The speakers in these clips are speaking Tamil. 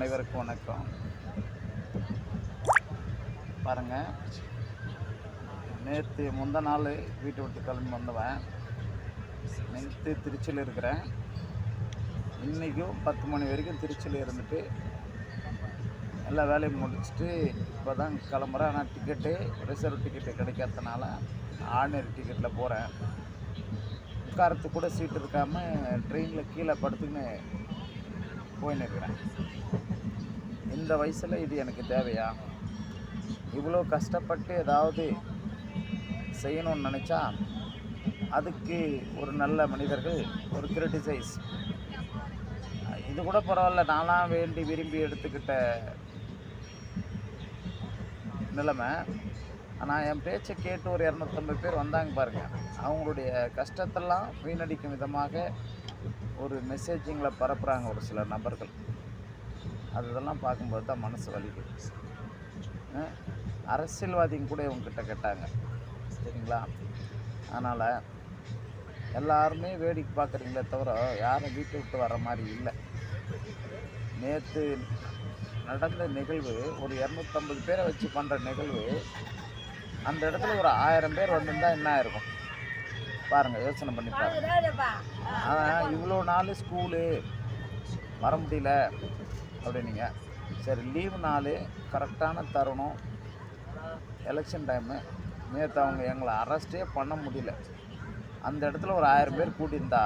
அனைவருக்கும் வணக்கம். பாருங்க. நேற்று முந்த நாள் வீட்டை விட்டு கிளம்பி வந்தவன். நேற்று திருச்சியில் இருக்கிறேன். இன்றைக்கும் பத்து மணி வரைக்கும் திருச்சியில் இருந்துட்டு எல்லா வேலையும் முடிச்சுட்டு இப்போ தான் கிளம்புறேன் ஆனால் டிக்கெட்டு ரிசர்வ் டிக்கெட்டு கிடைக்காதனால ஆர்டினரி டிக்கெட்டில் போகிறேன் உட்காரத்துக்கு கூட சீட் இருக்காமல் ட்ரெயினில் கீழே படுத்துன்னு போயின்னு இருக்கிறேன். இந்த வயசில் இது எனக்கு தேவையா? இவ்வளோ கஷ்டப்பட்டு ஏதாவது செய்யணும்னு நினச்சா அதுக்கு ஒரு நல்ல மனிதர்கள் ஒரு கிரிட்டிசைஸ் இது கூட பரவாயில்ல நான்லாம் வேண்டி விரும்பி எடுத்துக்கிட்ட நிலைமை. ஆனால் என் பேச்சை கேட்டு ஒரு இரநூத்தம்பது பேர் வந்தாங்க பாருங்கள் அவங்களுடைய கஷ்டத்தெல்லாம் வீணடிக்கும் விதமாக ஒரு மெசேஜிங்கில் பரப்புகிறாங்க ஒரு சில நபர்கள். அது இதெல்லாம் பார்க்கும்போது தான் மனசு வலிக்குது. அரசியல்வாதிங்க கூட இவங்ககிட்ட கேட்டாங்க. சரிங்களா? அதனால் எல்லாருமே வேடிக்கை பார்க்குறீங்களே தவிர யாரும் வீட்டை விட்டு வர மாதிரி இல்லை. நேற்று நடந்த நிகழ்வு ஒரு இரநூத்தம்பது பேரை வச்சு பண்ணுற நிகழ்வு அந்த இடத்துல ஒரு ஆயிரம் பேர் வந்திருந்தா என்ன ஆயிருக்கும்? பாருங்கள் யோசனை பண்ணி பாருங்க. ஆனால் இவ்வளோ நாள் ஸ்கூலு வர முடியல. அப்படின்னீங்க. சரி லீவு நாள் கரெக்டான தருணம் எலெக்ஷன் டைமு நேற்று அவங்க எங்களை அரெஸ்ட்டே பண்ண முடியல. அந்த இடத்துல ஒரு ஆயிரம் பேர் கூட்டியிருந்தா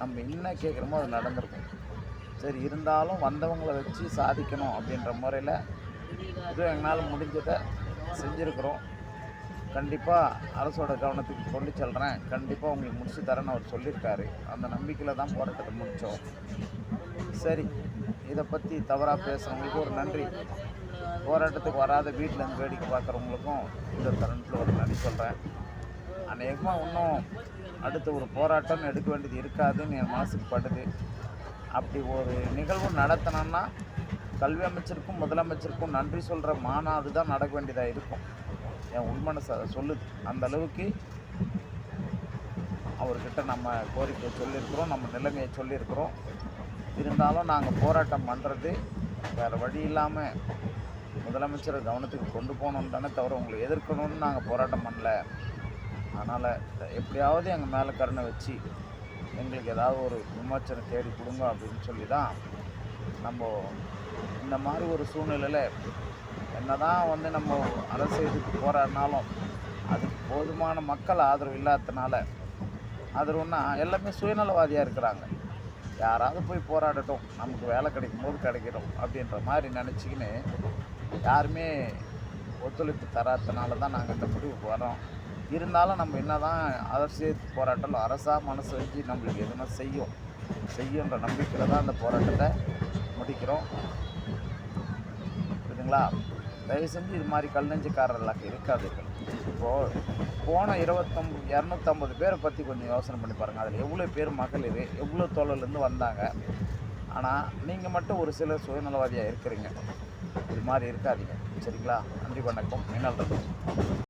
நம்ம என்ன கேட்குறோமோ அது நடந்திருக்கும். சரி இருந்தாலும் வந்தவங்களை வச்சு சாதிக்கணும் அப்படின்ற முறையில் இதுவும் எங்களால் முடிஞ்சதை செஞ்சுருக்குறோம். கண்டிப்பாக அரசோட கவனத்துக்கு கொண்டு செல்கிறேன் கண்டிப்பாக உங்களுக்கு முடிச்சு தரேன்னு அவர் சொல்லியிருக்காரு. அந்த நம்பிக்கையில் தான் போராட்டத்தை முடித்தோம் சரி இதை பற்றி தவறாக பேசுகிறவங்களுக்கு ஒரு நன்றி. போராட்டத்துக்கு வராத வீட்டில் இருந்து வேடிக்கை பார்க்குறவங்களுக்கும் இந்த தருணத்தில் ஒரு நன்றி சொல்கிறேன் அநேகமாக இன்னும் அடுத்து ஒரு போராட்டம் எடுக்க வேண்டியது இருக்காதுன்னு என் மனசுக்கு படுது. அப்படி ஒரு நிகழ்வு நடத்தினோன்னா கல்வி அமைச்சருக்கும் முதலமைச்சருக்கும் நன்றி சொல்கிற மாநாடு தான் நடக்க வேண்டியதாக இருக்கும். என் உண்மனை ச சொல்லுது. அந்த அளவுக்கு அவர்கிட்ட நம்ம கோரிக்கை சொல்லியிருக்கிறோம் நம்ம நிலைமையை சொல்லியிருக்கிறோம். இருந்தாலும் நாங்கள் போராட்டம் பண்ணுறது வேறு வழி இல்லாமல் முதலமைச்சரை கவனத்துக்கு கொண்டு போகணுன்னு தானே தவிர உங்களை எதிர்க்கணும்னு நாங்கள் போராட்டம் பண்ணல. அதனால் எப்படியாவது எங்கள் மேலே கருணை வச்சு எங்களுக்கு ஏதாவது ஒரு விமோச்சனை தேடி கொடுங்க அப்படின்னு சொல்லி தான் நம்ம இந்த மாதிரி ஒரு சூழ்நிலையில் என்ன தான் வந்து நம்ம அரசு இதுக்கு போராடினாலும் அதுக்கு போதுமான மக்கள் ஆதரவு இல்லாததுனால ஆதரவுன்னா எல்லாமே சுயநலவாதியாக இருக்கிறாங்க. யாராவது போய் போராடட்டும். நமக்கு வேலை கிடைக்கும் போது கிடைக்கட்டும் அப்படின்ற மாதிரி நினச்சிக்கின்னு யாருமே ஒத்துழைப்பு தராதனால தான் நாங்கள் இந்த முடிவுக்கு வரோம் இருந்தாலும் நம்ம என்ன தான் அரசியல் போராட்டம் அரசாக மனசு வச்சு நம்மளுக்கு எதுனா செய்யும். செய்யுன்ற நம்பிக்கையில் தான் அந்த போராட்டத்தை முடிக்கிறோம். புரியுதுங்களா? தயவு செஞ்சு இது மாதிரி கல் நெஞ்சுக்காரர்களாக இருக்காதீர்கள் இப்போது போன இருபத்தொம்பது இரநூத்தம்பது பேரை பற்றி கொஞ்சம் யோசனை பண்ணி பாருங்கள் அதில் எவ்வளோ பேர் மகளிர் எவ்வளோ தொழிலேருந்து வந்தாங்க? ஆனால் நீங்கள் மட்டும் ஒரு சிலர் சுயநலவாதியாக இருக்கிறீங்க. இது மாதிரி இருக்காதீங்க. சரிங்களா? நன்றி வணக்கம். மின்னல்